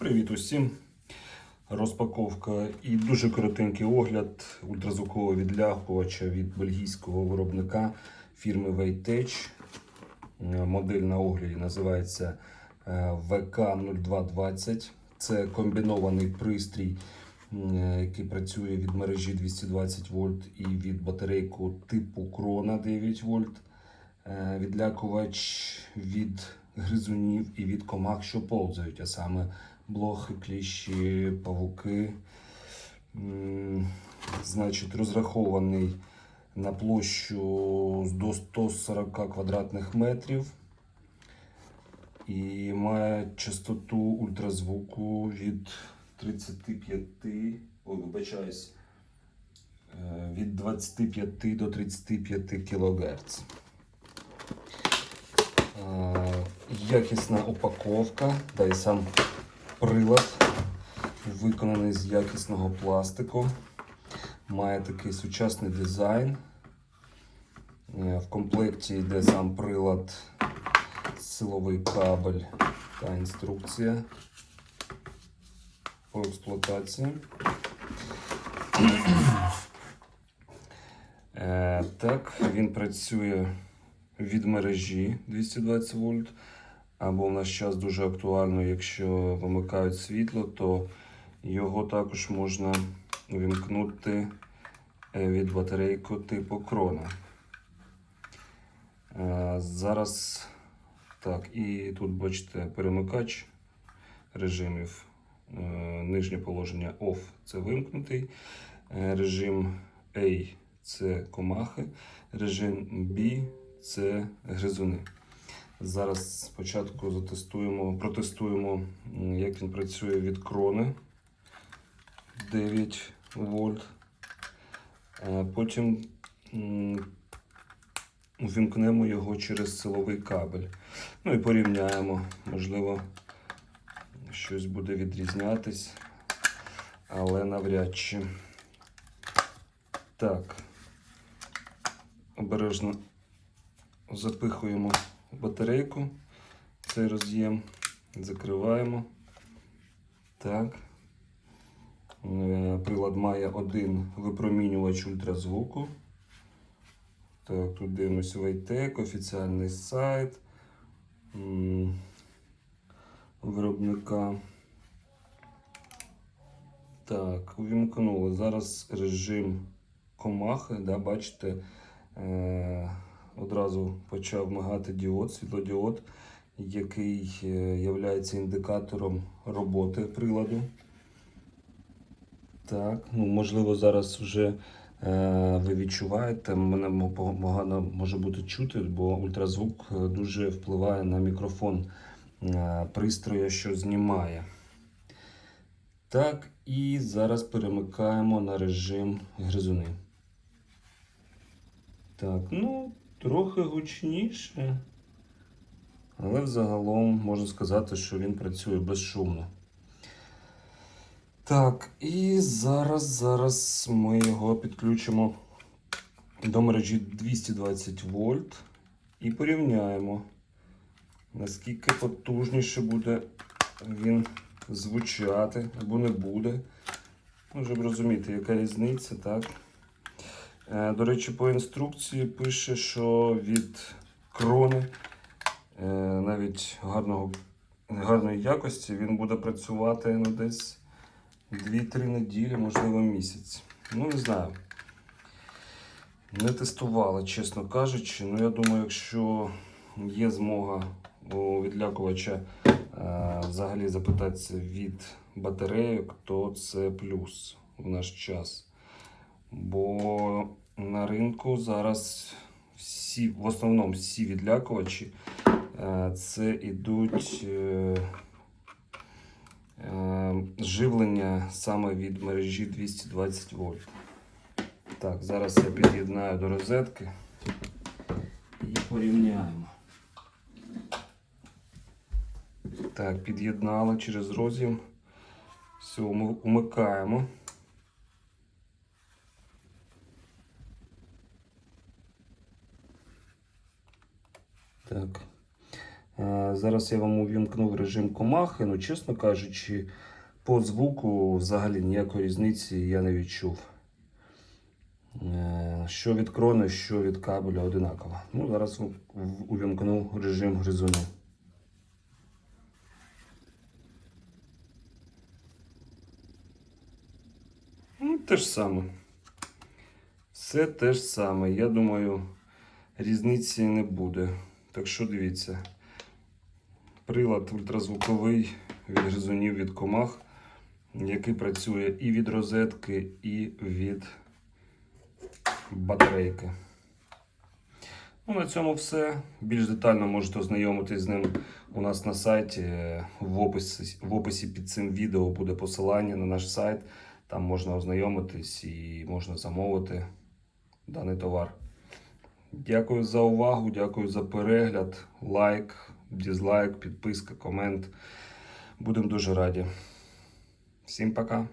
Привіт усім! Розпаковка і дуже коротенький огляд ультразвукового відлягувача від бельгійського виробника фірми Waytech. Е, Модель на огляді називається е, VK0220. Це комбінований пристрій, який працює від мережі 220 вольт і від батарейку типу Krona 9 вольт. Е, Відлякувач від гризунів і від комах, що повзають, а саме блохи, кліщі, павуки. Значить, розрахований на площу до 140 квадратних метрів і має частоту ультразвуку від 35, ой, вибачаюсь, е, від 25 до 35 кГц. Е, Якісна упаковка, та й сам прилад виконаний з якісного пластику. Має такий сучасний дизайн. Е, В комплекті йде сам прилад, силовий кабель та інструкція по експлуатації. Е, Так, він працює від мережі 220 вольт. Або в наш час дуже актуально, якщо вимикають світло, то його також можна вімкнути е, від батарейку типу крона. Е, Зараз так, і тут бачите перемикач режимів. Е, Нижнє положення OFF це вимкнутий. Режим A це комахи, режим B це гризуни. Зараз спочатку затестуємо, протестуємо, як він працює від крони 9 вольт. Е, Потім увімкнемо його через силовий кабель. Ну і порівняємо. Можливо, щось буде відрізнятись, але навряд чи. Так. Обережно запихуємо батарейку, цей роз'єм, закриваємо. Так. Е, Прилад має один випромінювач ультразвуку. Так, тут дивимося Waytec, офіціальний сайт виробника. Так, увімкнули. Зараз режим комахи, да, бачите, е, одразу почав мигати діод, світлодіод, який є індикатором роботи приладу. Так, ну можливо, зараз вже е, ви відчуваєте, мене погано може бути чути, бо ультразвук е, дуже впливає на мікрофон е, пристрою, що знімає. Так, і зараз перемикаємо на режим гризуни. Так, ну, трохи гучніше. Але взагалом можна сказати, що він працює безшумно. Так, і зараз, зараз ми його підключимо до мережі 220 вольт і порівняємо, наскільки потужніше буде він звучати або не буде. Щоб розуміти, яка різниця, так? Е, До речі, по інструкції пише, що від крони е, навіть гарного, гарної якості він буде працювати ну, десь 2-3 неділі, можливо, місяць. Ну, не знаю. Не тестували, чесно кажучи. Ну, я думаю, якщо є змога у відлякувача е, взагалі запитатися від батарейок, то це плюс в наш час. Бо на ринку зараз всі, в основному всі відлякувачі е, це ідуть е, е, живлення саме від мережі 220 вольт. Так, зараз я під'єднаю до розетки і порівняємо. Так, під'єднали через роз'єм. Все, ми умикаємо. Так. Е, Зараз я вам увімкнув режим комахи. Ну, чесно кажучи, по звуку взагалі ніякої різниці я не відчув. Е, Що від крони, що від кабеля одинаково. Ну, зараз в- в- увімкну режим гризуни. Ну, те ж саме. Все те ж саме. Я думаю, різниці не буде. Так що дивіться. Прилад ультразвуковий від гризунів від комах, який працює і від розетки, і від батарейки. Ну, на цьому все. Більш детально можете ознайомитись з ним у нас на сайті. В описі, в описі під цим відео буде посилання на наш сайт. Там можна ознайомитись і можна замовити даний товар. Дякую за увагу, дякую за перегляд, лайк, дізлайк, підписка, комент. Будемо дуже раді. Всім пока.